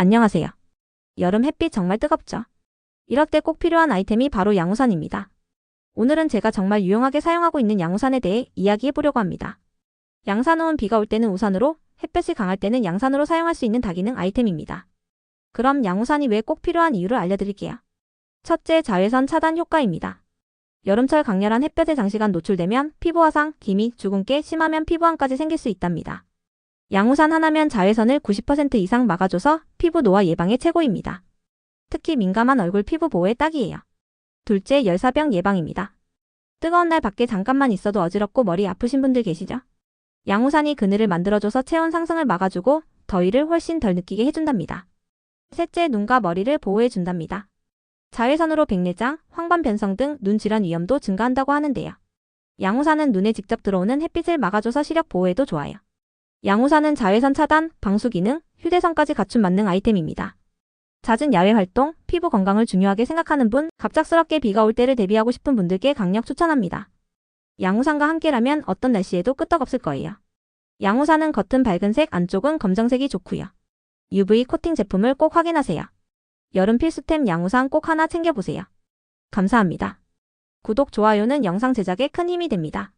안녕하세요. 여름 햇빛 정말 뜨겁죠? 이럴 때 꼭 필요한 아이템이 바로 양우산입니다. 오늘은 제가 정말 유용하게 사용하고 있는 양우산에 대해 이야기해 보려고 합니다. 양산호은 비가 올 때는 우산으로, 햇볕이 강할 때는 양산으로 사용할 수 있는 다기능 아이템입니다. 그럼 양우산이 왜 꼭 필요한 이유를 알려드릴게요. 첫째, 자외선 차단 효과입니다. 여름철 강렬한 햇볕에 장시간 노출되면 피부 화상, 기미, 주근깨, 심하면 피부암까지 생길 수 있답니다. 양우산 하나면 자외선을 90% 이상 막아줘서 피부 노화 예방에 최고입니다. 특히 민감한 얼굴 피부 보호에 딱이에요. 둘째, 열사병 예방입니다. 뜨거운 날 밖에 잠깐만 있어도 어지럽고 머리 아프신 분들 계시죠? 양우산이 그늘을 만들어줘서 체온 상승을 막아주고 더위를 훨씬 덜 느끼게 해준답니다. 셋째, 눈과 머리를 보호해준답니다. 자외선으로 백내장, 황반 변성 등 눈 질환 위험도 증가한다고 하는데요. 양우산은 눈에 직접 들어오는 햇빛을 막아줘서 시력 보호에도 좋아요. 양우산은 자외선 차단, 방수 기능, 휴대성까지 갖춘 만능 아이템입니다. 잦은 야외 활동, 피부 건강을 중요하게 생각하는 분, 갑작스럽게 비가 올 때를 대비하고 싶은 분들께 강력 추천합니다. 양우산과 함께라면 어떤 날씨에도 끄떡없을 거예요. 양우산은 겉은 밝은색, 안쪽은 검정색이 좋고요. UV 코팅 제품을 꼭 확인하세요. 여름 필수템 양우산 꼭 하나 챙겨보세요. 감사합니다. 구독, 좋아요는 영상 제작에 큰 힘이 됩니다.